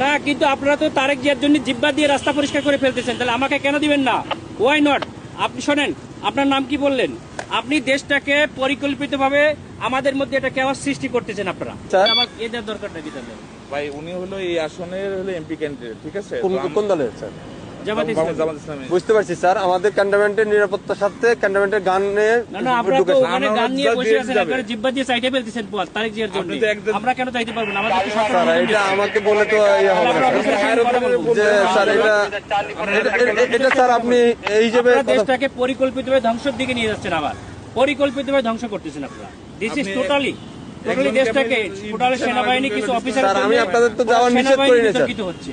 না কিন্তু আপনারা তো তারেক জিয়ার জন্য জিব্বা দিয়ে রাস্তা পরিষ্কার করে ফেলতেছেন। তাহলে আমাকে কেন দিবেন না? ওয়াই নট আপনি শোনেন আপনার নাম কি বললেন? আপনি দেশটাকে পরিকল্পিতভাবে আমাদের মধ্যে এটা কেউ সৃষ্টি করতেছেন আপনারা। স্যার। আমার এদের দরকারটা নাকি তাহলে? ভাই উনি হলো এই আসনের হলো এমপি ক্যান্ডিডেট ঠিক আছে? কোন কোন দলের স্যার? বুঝতে পারছি স্যার। আমাদের ক্যান্টনমেন্টের নিরাপত্তার ক্যান্টনমেন্টের গানে না না আপনারা তো ঢুকেছে। ওখানে গান নিয়ে বসে আছেন জিব্বা দিয়ে সাইডে ফেলতেছেন পথ তারেক জিয়ার জন্য আপনি তো আমরা কেন যাইতে পারব না? আমাদের তো সরকার স্যার এটা আমাকে বলে তো ইয়ে। যে স্যার এটা স্যার আপনি এই কথা- দেশটাকে পরিকল্পিতভাবে ধ্বংসের দিকে নিয়ে যাচ্ছেন আবার। পরিকল্পিতভাবে ধ্বংস করতেছেন আপনারা। দিস ইজ টোটালি টোটালি দেশটাকে টোটালি সেনাবাহিনী কিছু অফিসার স্যার, আমি আপনাদের তো যাওয়ার নিষেধ স্যার। হচ্ছে।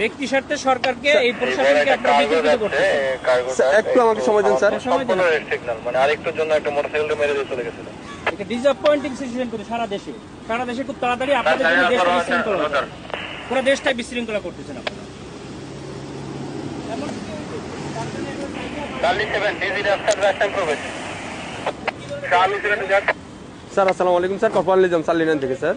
ব্যক্তি স্বার্থে সরকারকে এই প্রশাসনকে আপনারা বিতর্কিত স্যার, একটু আমাকে সময় দিন স্যার। সময় দিন। সিগন্যাল মানে আরেকটুর জন্য একটা মোটরসাইকেল মেরে দিয়ে চলে গেছিল এটা ডিসঅ্যাপয়েন্টিং সিচুয়েশন করে সারা দেশে। সারা দেশে খুব তাড়াতাড়ি আপনাদের জন্য দেশটা বিশৃঙ্খলা পুরো দেশটাই বিশৃঙ্খলা করতেছেন আপনারা। স্যার আসসালামু আলাইকুম স্যার কপাল নিজাম সালিনান থেকে স্যার।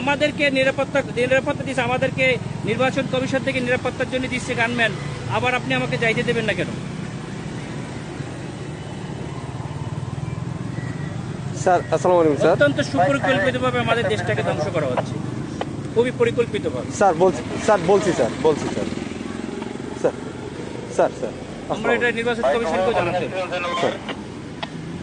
আমাদেরকে নিরাপত্তা নিরাপত্তা দিচ্ছে আমাদেরকে নির্বাচন কমিশন থেকে নিরাপত্তার জন্য দিচ্ছে গানম্যান আবার আপনি আমাকে যাইতে দেবেন না কেন? স্যার আসসালামু আলাইকুম স্যার। অত্যন্ত সুপরিকল্পিতভাবে আমাদের দেশটাকে ধ্বংস করা হচ্ছে। খুবই পরিকল্পিতভাবে। স্যার বলছি স্যার বলছি স্যার বলছি স্যার। স্যার স্যার স্যার আমরা এটা নির্বাচন কমিশনকেও জানাতে হবে।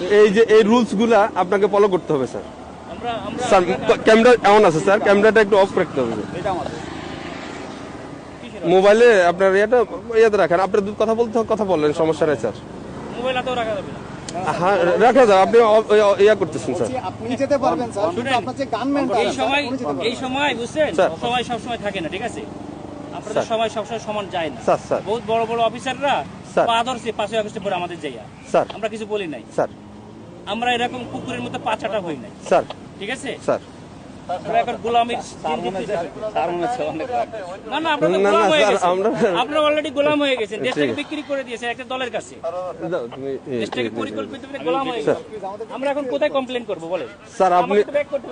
এই যে এই রুলসগুলা আপনাকে ফলো করতে হবে স্যার আমরা আমরা স্যার ক্যামেরা এমন আছে স্যার ক্যামেরাটা একটু অফ রাখতে হবে। মোবাইলে আপনার ইয়েটা ইয়েতে রাখেন। আপনার দু- কথা বলতে কথা বললেন সমস্যা নেই স্যার মোবাইল হাতেও রাখা যাবে না। হ্যাঁ রাখা যাবে। আপনি ইয়া- ইয়া করতেছেন স্যার আপনি যেতে পারবেন স্যার কিন্তু আপনার যে গানম্যানটা এই সময় এই সময় বুঝছেন? স্যার। সময় সব সময় থাকে না ঠিক আছে? আপনাদের। সময় সমান যায় না। স্যার স্যার বহুত বড় বড় অফিসাররা পাঁচই পরে আমাদের যাইয়া স্যার আমরা কিছু বলি নাই। স্যার আমরা এরকম কুকুরের মতো পাছাটা হই নাই। স্যার। ঠিক আছে? স্যার। আমরা এখন গোলামির দিন দিতে না না আমরা তো না, না, গোলাম হয়ে স্যার, গেছি আমরা- আপনারা অলরেডি গোলাম হয়ে গেছেন। দেশটাকে আছে। বিক্রি করে দিয়েছে একটা দলের কাছে। দাও, তুমি এ- দেশটাকে এ- পরিকল্পিত গোলাম হয়ে গেছে আমরা এখন কোথায় কমপ্লেন করব স্যার আপনি।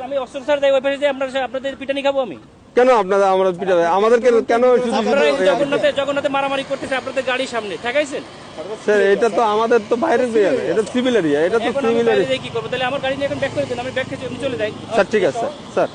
আমি অস্ত্র স্যার যাই ওই পাশে যে আপনার আপনাদের পিটানি খাব আমি। কেন আপনারা আমরা পিটাবে আমাদেরকে কেন শুধু আপনারা এই শুধু জগন্নাথে জগন্নাথে মারামারি করতেছে আপনাদের গাড়ির সামনে। ঠেকাইছেন? স্যার এটা তো আমাদের তো বাইরের এরিয়া এটা সিভিল এরিয়া এটা তো সিভিল এরিয়া কি করব? তাহলে আমার গাড়ি নিয়ে এখন ব্যাক করে দেন আমি ব্যাক আমি চলে যাই। স্যার ঠিক আছে স্যার।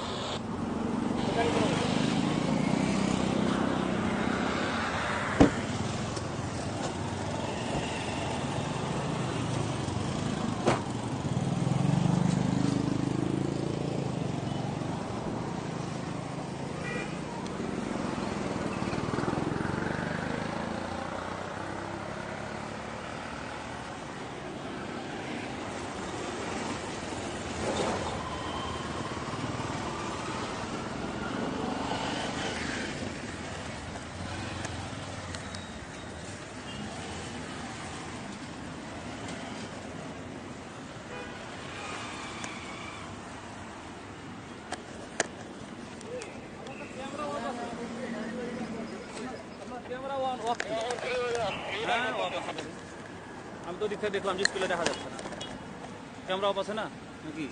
স্যার তো দিক থেকে দেখলাম যে স্কুলে দেখা যাচ্ছে না। ক্যামেরা অফ আছে না? নাকি।